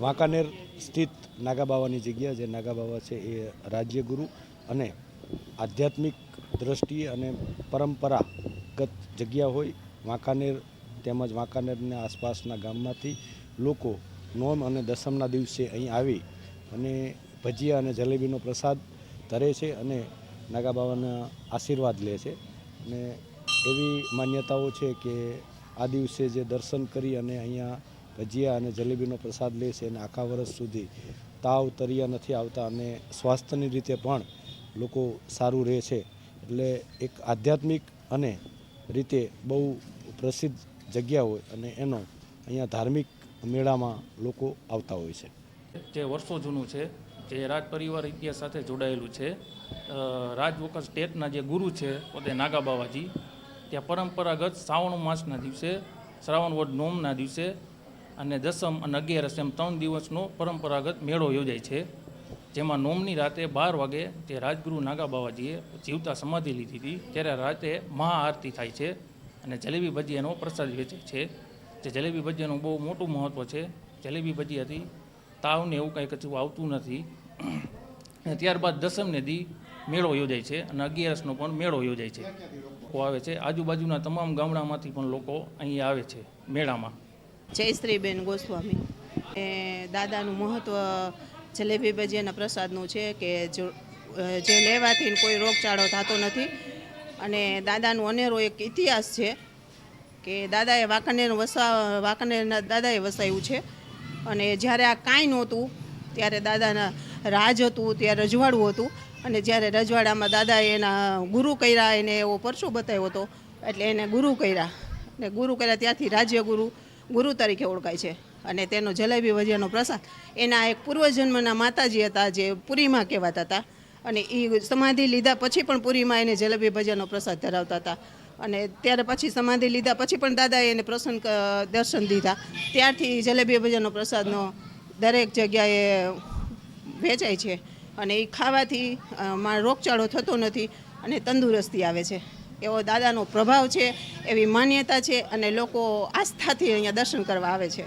વાંકાનેર સ્થિત નાગાબાવાની જગ્યા જે નાગાબાવા છે એ રાજ્યગુરુ અને આધ્યાત્મિક દ્રષ્ટિએ અને પરંપરાગત જગ્યા હોય વાંકાનેર તેમજ વાંકાનેરના આસપાસના ગામમાંથી લોકો નોમ અને દસમના દિવસે અહીં આવી અને ભજીયા અને જલેબીનો પ્રસાદ ધરે છે અને નાગાબાવાના આશીર્વાદ લે છે. અને એવી માન્યતાઓ છે કે આ દિવસે જે દર્શન કરી અને અહીંયા ભજીયા અને જલેબીનો પ્રસાદ લે છે અને આખા વર્ષ સુધી તાવ તરિયા નથી આવતા અને સ્વાસ્થ્યની રીતે પણ લોકો સારું રહે છે. એટલે એક આધ્યાત્મિક અને રીતે બહુ પ્રસિદ્ધ જગ્યા હોય અને એનો અહીંયા ધાર્મિક મેળામાં લોકો આવતા હોય છે. જે વર્ષો જૂનું છે, જે રાજ પરિવાર ઇતિહાસ સાથે જોડાયેલું છે રાજ રાજવોકર સ્ટેટના જે ગુરુ છે પોતે નાગા બાવાજી ત્યાં પરંપરાગત શ્રાવણ માસના દિવસે, શ્રાવણ વડ નોમના દિવસે અને દસમ અને અગિયારસ એમ ત્રણ દિવસનો પરંપરાગત મેળો યોજાય છે, જેમાં નોમની રાતે બાર વાગે જે રાજગુરુ નાગા બાવાજીએ જીવતા સમાધિ લીધી હતી, ત્યારે રાતે મહાઆરતી થાય છે અને જલેબી ભજીયાનો પ્રસાદ વેચાય છે. જે જલેબી ભજીયાનું બહુ મોટું મહત્ત્વ છે. જલેબી ભજીયાથી તાવને એવું કાંઈ કચું આવતું નથી. અને ત્યારબાદ દસમને દી મેળો યોજાય છે અને અગિયારસનો પણ મેળો યોજાય છે. લોકો આવે છે. આજુબાજુના તમામ ગામડામાંથી પણ લોકો અહીં આવે છે મેળામાં. જયશ્રીબેન ગોસ્વામી. એ દાદાનું મહત્ત્વ જલેબી ભજીયાના પ્રસાદનું છે કે જો લેવાથી કોઈ રોગચાળો થતો નથી. અને દાદાનું અનેરો એક ઇતિહાસ છે કે દાદાએ વાંકાનેર વસા વાંકાનેરના દાદાએ વસાવ્યું છે. અને જ્યારે આ કાંઈ નહોતું, ત્યારે દાદાના રાજ હતું ત્યારે રજવાડું હતું. અને જ્યારે રજવાડામાં દાદાએ એના ગુરુ કર્યા, એને એવો પરચો બતાવ્યો હતો. એટલે એને ગુરુ કર્યા. અને ગુરુ કર્યા ત્યાંથી રાજ્ય ગુરુ ગુરુ તરીકે ઓળખાય છે. અને તેનો જલેબી ભજીયાનો પ્રસાદ, એના એક પૂર્વજન્મના માતાજી હતા જે પુરીમાં કહેવાતા હતા. અને એ સમાધિ લીધા પછી પણ પુરીમાં એને જલેબી ભજીયાનો પ્રસાદ ધરાવતા હતા. અને ત્યારે પછી સમાધિ લીધા પછી પણ દાદાએ એને પ્રસન્ન દર્શન દીધા. ત્યારથી જલેબી ભજીયાનો પ્રસાદનો દરેક જગ્યાએ વેચાય છે. અને એ ખાવાથી રોગચાળો થતો નથી અને તંદુરસ્તી આવે છે. એવો દાદાનો પ્રભાવ છે, એવી માન્યતા છે અને લોકો આસ્થાથી અહીંયા દર્શન કરવા આવે છે.